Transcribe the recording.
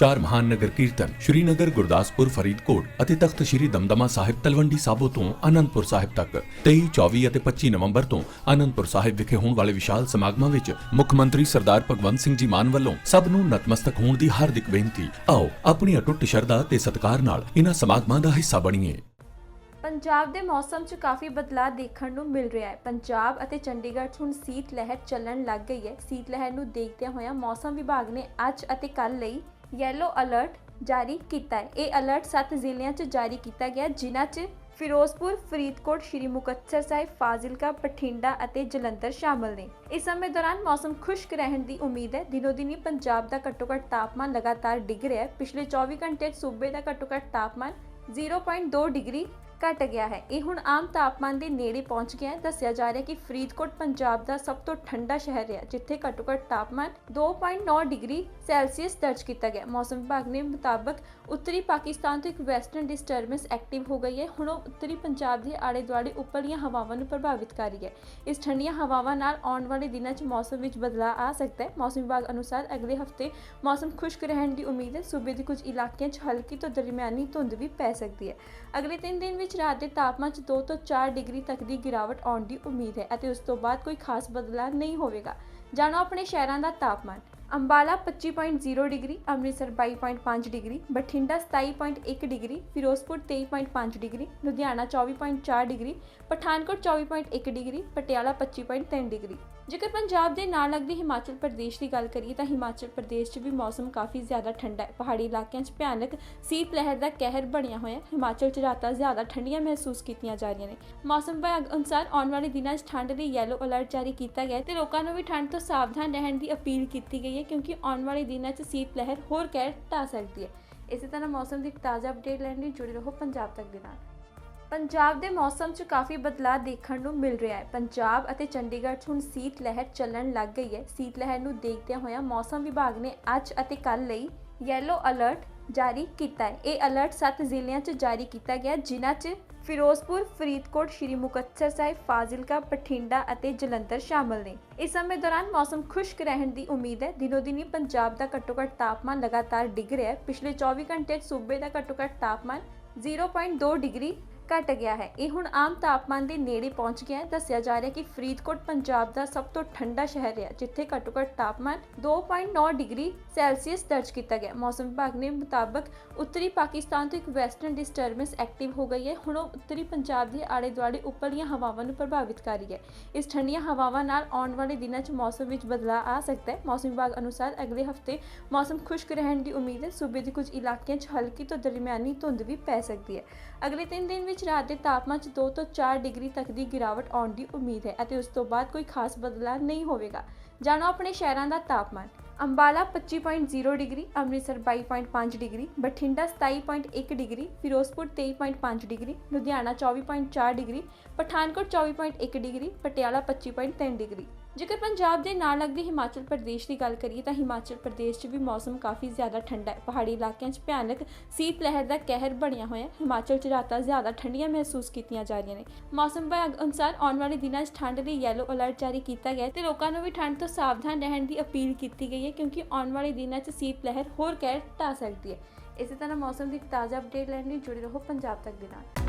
ਚਾਰ ਮਹਾਨ ਨਗਰ ਕੀਰਤਨ ਸ਼੍ਰੀਨਗਰ, ਗੁਰਦਾਸਪੁਰ, ਫਰੀਦਕੋਟ ਅਤੇ ਤਖਤ ਸ਼੍ਰੀ ਦਮਦਮਾ ਸਾਹਿਬ ਤਲਵੰਡੀ ਸਾਬੋ ਤੋਂ ਆਨੰਦਪੁਰ ਸਾਹਿਬ ਤੱਕ। 23 24 ਅਤੇ 25 ਨਵੰਬਰ ਤੋਂ ਆਨੰਦਪੁਰ ਸਾਹਿਬ ਵਿਖੇ ਹੋਣ ਵਾਲੇ ਵਿਸ਼ਾਲ ਸਮਾਗਮਾਂ ਵਿੱਚ ਮੁੱਖ ਮੰਤਰੀ ਸਰਦਾਰ ਭਗਵੰਤ ਸਿੰਘ ਜੀ ਮਾਨ ਵੱਲੋਂ ਸਭ ਨੂੰ ਨਤਮਸਤਕ ਹੋਣ ਦੀ ਹਾਰਦਿਕ ਬੇਨਤੀ। ਆਓ, ਆਪਣੀ ਅਟੁੱਟ ਸ਼ਰਧਾ ਤੇ ਸਤਿਕਾਰ ਨਾਲ ਇਹਨਾਂ ਸਮਾਗਮਾਂ ਦਾ ਹਿੱਸਾ ਬਣੀਏ। ਪੰਜਾਬ ਦੇ ਮੌਸਮ 'ਚ ਕਾਫੀ ਬਦਲਾਅ ਦੇਖਣ ਨੂੰ ਮਿਲ ਰਿਹਾ ਹੈ। ਪੰਜਾਬ ਅਤੇ ਚੰਡੀਗੜ੍ਹ 'ਚ ਹੁਣ ਸੀਤ ਲਹਿਰ ਚੱਲਣ ਲੱਗ ਗਈ ਹੈ। ਸੀਤ ਲਹਿਰ ਨੂੰ ਦੇਖਦਿਆਂ ਹੋਇਆਂ ਮੌਸਮ ਵਿਭਾਗ ਨੇ ਅੱਜ ਅਤੇ ਕੱਲ ਲਈ ਯੈਲੋ ਅਲਰਟ ਜਾਰੀ ਕੀਤਾ ਹੈ। ਇਹ ਅਲਰਟ 7 ਜ਼ਿਲ੍ਹਿਆਂ 'ਚ ਜਾਰੀ ਕੀਤਾ ਗਿਆ, ਜਿਨ੍ਹਾਂ 'ਚ ਫਿਰੋਜ਼ਪੁਰ, ਫਰੀਦਕੋਟ, ਸ਼੍ਰੀ ਮੁਕਤਸਰ ਸਾਹਿਬ, ਫਾਜ਼ਿਲਕਾ, ਬਠਿੰਡਾ ਅਤੇ ਜਲੰਧਰ ਸ਼ਾਮਲ ਨੇ। ਇਸ ਸਮੇਂ ਦੌਰਾਨ ਮੌਸਮ ਖੁਸ਼ਕ ਰਹਿਣ ਦੀ ਉਮੀਦ ਹੈ। ਦਿਨੋ ਦਿਨੀ ਪੰਜਾਬ ਦਾ ਘੱਟੋ-ਘੱਟ ਤਾਪਮਾਨ ਲਗਾਤਾਰ ਡਿੱਗ ਰਿਹਾ ਹੈ। ਪਿਛਲੇ 24 ਘੰਟੇ 'ਚ ਸੂਬੇ ਦਾ ਘੱਟੋ-ਘੱਟ ਤਾਪਮਾਨ 0.2 ਡਿਗਰੀ ਘਟ ਗਿਆ ਹੈ। ਇਹ ਹੁਣ ਆਮ ਤਾਪਮਾਨ ਦੇ ਨੇੜੇ ਪਹੁੰਚ ਗਿਆ ਹੈ। ਦੱਸਿਆ ਜਾ ਰਿਹਾ ਹੈ ਕਿ ਫਰੀਦਕੋਟ, ਪੰਜਾਬ ਦਾ ਸਭ ਤੋਂ ਠੰਡਾ ਸ਼ਹਿਰ ਰਿਹਾ, ਜਿੱਥੇ ਘੱਟੋ-ਘੱਟ ਤਾਪਮਾਨ 2.9 ਡਿਗਰੀ ਸੈਲਸੀਅਸ ਦਰਜ ਕੀਤਾ ਗਿਆ। ਮੌਸਮ ਵਿਭਾਗ ਨੇ ਮੁਤਾਬਕ ਉੱਤਰੀ ਪਾਕਿਸਤਾਨ ਤੋਂ ਇੱਕ ਵੈਸਟਰਨ ਡਿਸਟਰਬੈਂਸ ਐਕਟਿਵ ਹੋ ਗਈ ਹੈ। ਹੁਣ ਉਹ ਉੱਤਰੀ ਪੰਜਾਬ ਦੇ ਆਲੇ-ਦੁਆਲੇ ਉੱਪਰਲੀਆਂ ਹਵਾਵਾਂ ਨੂੰ ਪ੍ਰਭਾਵਿਤ ਕਰ ਰਹੀ ਹੈ। ਇਸ ਠੰਡੀਆਂ ਹਵਾਵਾਂ ਨਾਲ ਆਉਣ ਵਾਲੇ ਦਿਨਾਂ 'ਚ ਮੌਸਮ ਵਿੱਚ ਬਦਲਾਅ ਆ ਸਕਦਾ ਹੈ। ਮੌਸਮ ਵਿਭਾਗ ਅਨੁਸਾਰ ਅਗਲੇ ਹਫ਼ਤੇ ਮੌਸਮ ਖੁਸ਼ਕ ਰਹਿਣ ਦੀ ਉਮੀਦ ਹੈ। ਸੂਬੇ ਦੇ ਕੁਝ ਇਲਾਕਿਆਂ 'ਚ ਹਲਕੀ ਤੋਂ ਦਰਮਿਆਨੀ ਧੁੰਦ ਵੀ ਪੈ ਸਕਦੀ ਹੈ। ਅਗਲੇ 3 ਦਿਨ ਵਿੱਚ ਰਾਤ ਦੇ ਤਾਪਮਾਨ 'ਚ 2 ਤੋਂ 4 ਡਿਗਰੀ ਤੱਕ ਦੀ ਗਿਰਾਵਟ ਆਉਣ ਦੀ ਉਮੀਦ ਹੈ ਅਤੇ ਉਸ ਤੋਂ ਬਾਅਦ ਕੋਈ ਖਾਸ ਬਦਲਾਅ ਨਹੀਂ ਹੋਵੇਗਾ। ਜਾਣੋ ਆਪਣੇ ਸ਼ਹਿਰਾਂ ਦਾ ਤਾਪਮਾਨ। Ambala 25.0 degree, Amritsar 22.5 degree, Bathinda 27.1 degree, Firozpur 23.5 degree, Ludhiana 24.4 degree, Pathankot 24.1 degree, Patiala 25.3 degree. ਜੇਕਰ ਪੰਜਾਬ ਦੇ ਨਾਲ ਲੱਗਦੇ ਹਿਮਾਚਲ ਪ੍ਰਦੇਸ਼ ਦੀ ਗੱਲ ਕਰੀਏ ਤਾਂ ਹਿਮਾਚਲ ਪ੍ਰਦੇਸ਼ 'ਚ ਵੀ ਮੌਸਮ ਕਾਫੀ ਜ਼ਿਆਦਾ ਠੰਡਾ ਹੈ। ਪਹਾੜੀ ਇਲਾਕਿਆਂ 'ਚ ਭਿਆਨਕ ਸੀਤ ਲਹਿਰ ਦਾ ਕਹਿਰ ਬਣਿਆ ਹੋਇਆ ਹਿਮਾਚਲ 'ਚ ਰਾਤਾਂ ਜ਼ਿਆਦਾ ਠੰਡੀਆਂ ਮਹਿਸੂਸ ਕੀਤੀਆਂ ਜਾ ਰਹੀਆਂ ਨੇ। ਮੌਸਮ ਵਿਭਾਗ ਅਨੁਸਾਰ ਆਉਣ ਵਾਲੇ ਦਿਨਾਂ 'ਚ ਠੰਡ ਲਈ ਯੈਲੋ ਅਲਰਟ ਜਾਰੀ ਕੀਤਾ ਗਿਆ ਹੈ ਤੇ ਲੋਕਾਂ ਨੂੰ ਵੀ ਠੰਡ ਤੋਂ ਸਾਵਧਾਨ ਰਹਿਣ ਦੀ ਅਪੀਲ ਕੀਤੀ ਗਈ ਹੈ ਕਿਉਂਕਿ ਆਉਣ ਵਾਲੇ ਦਿਨਾਂ 'ਚ ਸੀਤ ਲਹਿਰ ਹੋਰ ਕਹਿਰ ਢਾ ਸਕਦੀ ਹੈ। ਇਸੇ ਤਰ੍ਹਾਂ ਮੌਸਮ ਦੀ ਤਾਜ਼ਾ ਅਪਡੇਟ ਲੈਣ ਲਈ ਜੁੜੇ ਰਹੋ ਪੰਜਾਬ ਤੱਕ ਦੇ ਨਾਲ। ਪੰਜਾਬ ਦੇ ਮੌਸਮ 'ਚ ਕਾਫੀ ਬਦਲਾਅ ਦੇਖਣ ਨੂੰ ਮਿਲ ਰਿਹਾ ਹੈ। ਪੰਜਾਬ ਅਤੇ ਚੰਡੀਗੜ੍ਹ 'ਚ ਹੁਣ ਸੀਤ ਲਹਿਰ ਚੱਲਣ ਲੱਗ ਗਈ ਹੈ। ਸੀਤ ਲਹਿਰ ਨੂੰ ਦੇਖਦਿਆਂ ਹੋਇਆਂ ਮੌਸਮ ਵਿਭਾਗ ਨੇ ਅੱਜ ਅਤੇ ਕੱਲ ਲਈ ਯੈਲੋ ਅਲਰਟ ਜਾਰੀ ਕੀਤਾ ਹੈ। ਇਹ ਅਲਰਟ 7 ਜ਼ਿਲ੍ਹਿਆਂ 'ਚ ਜਾਰੀ ਕੀਤਾ ਗਿਆ, ਜਿਨ੍ਹਾਂ 'ਚ ਫਿਰੋਜ਼ਪੁਰ, ਫਰੀਦਕੋਟ, ਸ਼੍ਰੀ ਮੁਕਤਸਰ ਸਾਹਿਬ, ਫਾਜ਼ਿਲਕਾ, ਬਠਿੰਡਾ ਅਤੇ ਜਲੰਧਰ ਸ਼ਾਮਲ ਨੇ। ਇਸ ਸਮੇਂ ਦੌਰਾਨ ਮੌਸਮ ਖੁਸ਼ਕ ਰਹਿਣ ਦੀ ਉਮੀਦ ਹੈ। ਦਿਨੋ ਦਿਨੀ ਪੰਜਾਬ ਦਾ ਘੱਟੋ-ਘੱਟ ਤਾਪਮਾਨ ਲਗਾਤਾਰ ਡਿੱਗ ਰਿਹਾ ਹੈ। ਪਿਛਲੇ 24 ਘੰਟੇ 'ਚ ਸੂਬੇ ਦਾ ਘੱਟੋ-ਘੱਟ ਤਾਪਮਾਨ 0.2 ਡਿਗਰੀ ਘਟ ਗਿਆ ਹੈ। ਇਹ ਹੁਣ ਆਮ ਤਾਪਮਾਨ ਦੇ ਨੇੜੇ ਪਹੁੰਚ ਗਿਆ ਹੈ। ਦੱਸਿਆ ਜਾ ਰਿਹਾ ਕਿ ਫਰੀਦਕੋਟ, ਪੰਜਾਬ ਦਾ ਸਭ ਤੋਂ ਠੰਡਾ ਸ਼ਹਿਰ ਹੈ ਜਿੱਥੇ ਘੱਟੋ-ਘੱਟ ਤਾਪਮਾਨ 2.9 ਡਿਗਰੀ ਸੈਲਸੀਅਸ ਦਰਜ ਕੀਤਾ ਗਿਆ। ਮੌਸਮ ਵਿਭਾਗ ਨੇ ਮੁਤਾਬਕ ਉੱਤਰੀ ਪਾਕਿਸਤਾਨ ਤੋਂ ਇੱਕ ਵੈਸਟਰਨ ਡਿਸਟਰਬੈਂਸ ਐਕਟਿਵ ਹੋ ਗਈ ਹੈ। ਹੁਣ ਉਹ ਉੱਤਰੀ ਪੰਜਾਬ ਦੇ ਆਲੇ-ਦੁਆਲੇ ਉੱਪਰਲੀਆਂ ਹਵਾਵਾਂ ਨੂੰ ਪ੍ਰਭਾਵਿਤ ਕਰ ਰਹੀ ਹੈ। ਇਸ ਠੰਡੀਆਂ ਹਵਾਵਾਂ ਨਾਲ ਆਉਣ ਵਾਲੇ ਦਿਨਾਂ 'ਚ ਮੌਸਮ ਵਿੱਚ ਬਦਲਾਅ ਆ ਸਕਦਾ ਹੈ। ਮੌਸਮ ਵਿਭਾਗ ਅਨੁਸਾਰ ਅਗਲੇ ਹਫ਼ਤੇ ਮੌਸਮ ਖੁਸ਼ਕ ਰਹਿਣ ਦੀ ਉਮੀਦ ਹੈ। ਸੂਬੇ ਦੇ ਕੁਝ ਇਲਾਕਿਆਂ 'ਚ ਹਲਕੀ ਤੋਂ ਦਰਮਿਆਨੀ ਧੁੰਦ ਵੀ ਪੈ ਸਕਦੀ ਹੈ। ਅਗਲੇ 3 ਦਿਨ ਵਿੱਚ ਰਾਤ ਦੇ ਤਾਪਮਾਨ 'ਚ 2 ਤੋਂ 4 ਡਿਗਰੀ ਤੱਕ ਦੀ ਗਿਰਾਵਟ ਆਉਣ ਦੀ ਉਮੀਦ ਹੈ ਅਤੇ ਉਸ ਤੋਂ ਬਾਅਦ ਕੋਈ ਖਾਸ ਬਦਲਾਅ ਨਹੀਂ ਹੋਵੇਗਾ। ਜਾਣੋ ਆਪਣੇ ਸ਼ਹਿਰਾਂ ਦਾ ਤਾਪਮਾਨ। Ambala 25.0 degree, Amritsar 22.5 degree, Bathinda 27.1 degree, Firozpur 23.5 degree, Ludhiana 24.4 degree, Pathankot 24.1 degree, Patiala 25.3 degree. ਜੇਕਰ ਪੰਜਾਬ ਦੇ ਨਾਲ ਲੱਗਦੇ ਹਿਮਾਚਲ ਪ੍ਰਦੇਸ਼ ਦੀ ਗੱਲ ਕਰੀਏ ਤਾਂ ਹਿਮਾਚਲ ਪ੍ਰਦੇਸ਼ 'ਚ ਵੀ ਮੌਸਮ ਕਾਫੀ ਜ਼ਿਆਦਾ ਠੰਡਾ ਹੈ। ਪਹਾੜੀ ਇਲਾਕਿਆਂ 'ਚ ਭਿਆਨਕ ਸੀਤ ਲਹਿਰ ਦਾ ਕਹਿਰ ਬਣਿਆ ਹੋਇਆ ਹੈ। ਹਿਮਾਚਲ 'ਚ ਰਾਤਾਂ ਜ਼ਿਆਦਾ ਠੰਡੀਆਂ ਮਹਿਸੂਸ ਕੀਤੀਆਂ ਜਾ ਰਹੀਆਂ ਨੇ। ਮੌਸਮ ਵਿਭਾਗ ਅਨੁਸਾਰ ਆਉਣ ਵਾਲੇ ਦਿਨਾਂ 'ਚ ਠੰਡ ਲਈ ਯੈਲੋ ਅਲਰਟ ਜਾਰੀ ਕੀਤਾ ਗਿਆ ਹੈ ਤੇ ਲੋਕਾਂ ਨੂੰ ਵੀ ਠੰਡ ਤੋਂ ਸਾਵਧਾਨ ਰਹਿਣ ਦੀ ਅਪੀਲ ਕੀਤੀ ਗਈ ਹੈ ਕਿਉਂਕਿ ਆਉਣ ਵਾਲੇ ਦਿਨਾਂ 'ਚ ਸੀਤ ਲਹਿਰ ਹੋਰ ਕਹਿਰ ਢਾ ਸਕਦੀ ਹੈ। ਇਸੇ ਤਰ੍ਹਾਂ ਮੌਸਮ ਦੀ ਇੱਕ ਤਾਜ਼ਾ ਅਪਡੇਟ ਲੈਣ ਲਈ ਜੁੜੇ ਰਹੋ ਪੰਜਾਬ ਤੱਕ ਦੇ ਨਾਲ।